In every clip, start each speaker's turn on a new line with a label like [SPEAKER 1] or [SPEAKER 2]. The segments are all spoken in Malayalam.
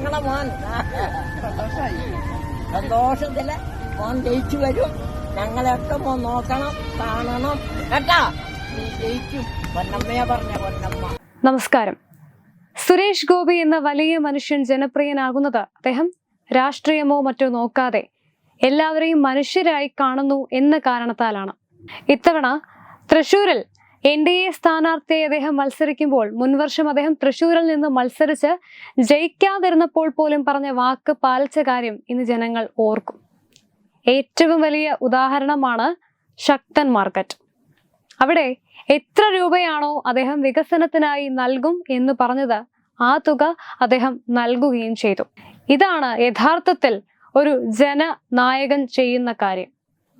[SPEAKER 1] ഞങ്ങളെ മോൻ. സന്തോഷത്തിൽ മോൻ ജയിച്ചു വരും. ഞങ്ങളെയൊക്കെ മോൻ നോക്കണം കാണണം. കേട്ടാ? നീ ജയിക്കും. പൊന്നമ്മയാ പറഞ്ഞ പൊന്നമ്മ.
[SPEAKER 2] നമസ്കാരം. സുരേഷ് ഗോപി എന്ന വലിയ മനുഷ്യൻ ജനപ്രിയനാകുന്നത് അദ്ദേഹം രാഷ്ട്രീയമോ മറ്റോ നോക്കാതെ എല്ലാവരെയും മനുഷ്യരായി കാണുന്നു എന്ന കാരണത്താലാണ്. ഇത്തവണ തൃശൂരിൽ എൻ ഡി എ സ്ഥാനാർത്ഥിയെ അദ്ദേഹം മത്സരിക്കുമ്പോൾ മുൻവർഷം അദ്ദേഹം തൃശൂരിൽ നിന്ന് മത്സരിച്ച് ജയിക്കാതിരുന്നപ്പോൾ പോലും പറഞ്ഞ വാക്ക് പാലിച്ച കാര്യം ഇന്ന് ജനങ്ങൾ ഓർക്കും. ഏറ്റവും വലിയ ഉദാഹരണമാണ് ശക്തൻ മാർക്കറ്റ്. അവിടെ എത്ര രൂപയാണോ അദ്ദേഹം വികസനത്തിനായി നൽകും എന്ന് പറഞ്ഞത് ആ തുക അദ്ദേഹം നൽകുകയും ചെയ്തു. ഇതാണ് യഥാർത്ഥത്തിൽ ഒരു ജനനായകൻ ചെയ്യുന്ന കാര്യം.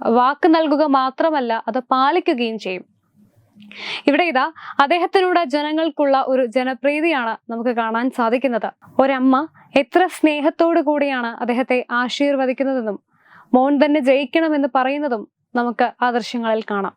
[SPEAKER 2] വാക്ക് നൽകുക മാത്രമല്ല അത് പാലിക്കുകയും ചെയ്യും. ഇവിടെ ഇതാ അദ്ദേഹത്തിനോട് ജനങ്ങൾക്കുള്ള ഒരു ജനപ്രീതിയാണ് നമുക്ക് കാണാൻ സാധിക്കുന്നത്. ഒരമ്മ എത്ര സ്നേഹത്തോടു കൂടിയാണ് അദ്ദേഹത്തെ ആശീർവദിക്കുന്നതെന്നും മോൻ തന്നെ ജയിക്കണമെന്ന് പറയുന്നതും നമുക്ക് ആ ദൃശ്യങ്ങളിൽ കാണാം.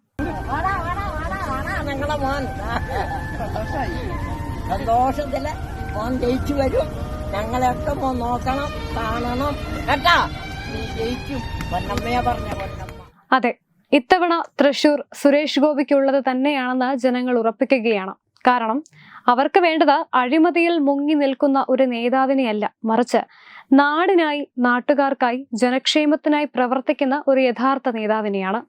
[SPEAKER 1] സന്തോഷത്തിൽ മോൻ ജയിച്ചു വരും. ഞങ്ങളെയൊക്കെ മോൻ നോക്കണം കാണണം. കേട്ടാ? നീ ജയിക്കും. പൊന്നമ്മയെ പറഞ്ഞ പൊന്നമ്മ.
[SPEAKER 2] അതെ ഇത്തവണ തൃശൂർ സുരേഷ് ഗോപിക്കുള്ളത് തന്നെയാണെന്ന് ജനങ്ങൾ ഉറപ്പിക്കുകയാണ്. കാരണം അവർക്ക് വേണ്ടത് അഴിമതിയിൽ മുങ്ങി നിൽക്കുന്ന ഒരു നേതാവിനെയല്ല. മറിച്ച് നാടിനായി നാട്ടുകാർക്കായി ജനക്ഷേമത്തിനായി പ്രവർത്തിക്കുന്ന ഒരു യഥാർത്ഥ നേതാവിനെയാണ്.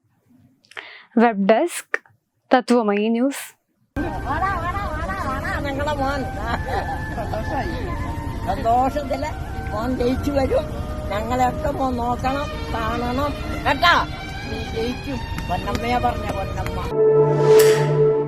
[SPEAKER 2] Web desk Tatwamayi news.
[SPEAKER 1] സന്തോഷത്തിൽ മോൻ ജയിച്ചു വരും. ഞങ്ങളെയൊക്കെ മോൻ നോക്കണം കാണണം. കേട്ടാ? ജയിക്കും. പൊന്നമ്മയെ പറഞ്ഞ പൊന്നമ്മ.